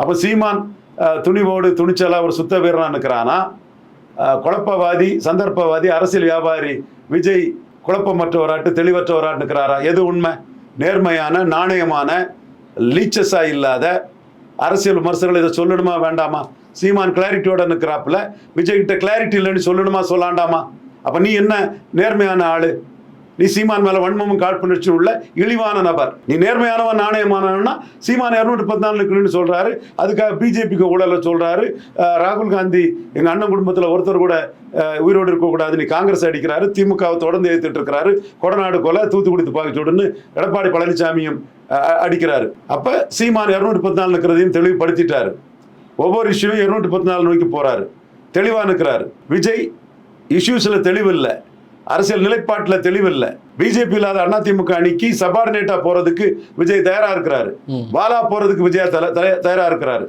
அப்போ சீமான் துணிவோடு துணிச்சலாக ஒரு சுத்த வீரனாக இருக்கிறானா குழப்பவாதி சந்தர்ப்பவாதி அரசியல் வியாபாரி விஜய் குழப்பமற்றவராட்டு தெளிவற்றவராட்டு இருக்கிறாரா எது உண்மை? நேர்மையான நாணயமான லீச்சஸாக இல்லாத அரசியல் விமர்சகர்கள் இதை சொல்லணுமா வேண்டாமா? சீமான் கிளாரிட்டியோட நிற்கிறாப்புல விஜய் கிட்ட கிளாரிட்டி இல்லைன்னு சொல்லணுமா சொல்லாண்டாமா? அப்போ நீ என்ன நேர்மையான ஆள்? நீ சீமான் மேல வன்மமும் காழ்ப்புணர்ச்சி உள்ள இழிவான நபர். நீ நேர்மையானவன் நாணயமானவன்னா சீமான் இரநூற்றி பதினாலு இருக்குன்னு சொல்றாரு. அதுக்காக பிஜேபிக்கு ஊழல சொல்றாரு. ராகுல் காந்தி எங்க அண்ணன் குடும்பத்துல ஒருத்தர் கூட உயிரோடு இருக்கக்கூடாது நீ காங்கிரஸ் அடிக்கிறாரு. திமுகவை தொடர்ந்து எதிர்த்துட்டு இருக்கிறாரு. கொடநாடு கொலை தூத்துக்குடி துப்பாக்கிச்சூடுன்னு எடப்பாடி பழனிசாமியும் அடிக்கிறாரு. அப்ப சீமான் இரநூற்றி பதினாலு இருக்கிறதையும் தெளிவுபடுத்திட்டாரு. ஒவ்வொரு இஷ்யூவும் இருநூற்றி பத்து நாள் நோக்கி போறாரு. தெளிவா நிற்கிறாரு விஜய் இஷ்யூஸ்ல தெளிவில்லை. அரசியல் நிலைப்பாட்டுல தெளிவில்லை பிஜேபி இல்லாத அதிமுக அணிக்கு சபார்டினேட்டா போறதுக்கு விஜய் தயாரா இருக்கிறாரு. பாலா போறதுக்கு விஜய் தயாரா இருக்கிறாரு.